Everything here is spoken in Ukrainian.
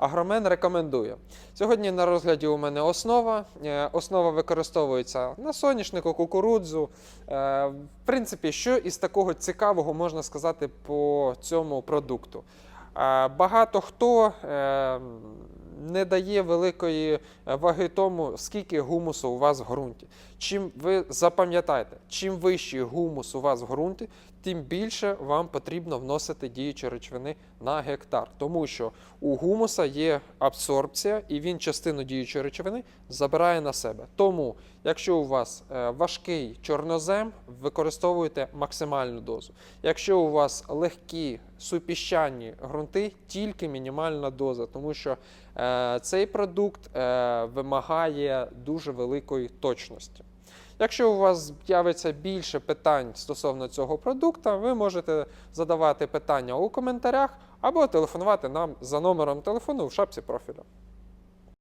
Агромен рекомендує. Сьогодні на розгляді у мене основа. Е, Основа використовується на соняшнику, кукурудзу. Е, В принципі, що із такого цікавого можна сказати по цьому продукту? Е, Багато хто не дає великої е, ваги тому, скільки гумусу у вас в ґрунті. Чим ви запам'ятайте, чим вищий гумус у вас в ґрунті, тим більше вам потрібно вносити діючі речовини на гектар, тому що у гумуса є абсорбція, і він частину діючої речовини забирає на себе. Тому, якщо у вас е, важкий чорнозем, використовуйте максимальну дозу. Якщо у вас легкі супіщанні ґрунти, тільки мінімальна доза, тому що е, цей продукт е, вимагає дуже великої точності. Якщо у вас з'явиться більше питань стосовно цього продукту, ви можете задавати питання у коментарях або телефонувати нам за номером телефону в шапці профілю.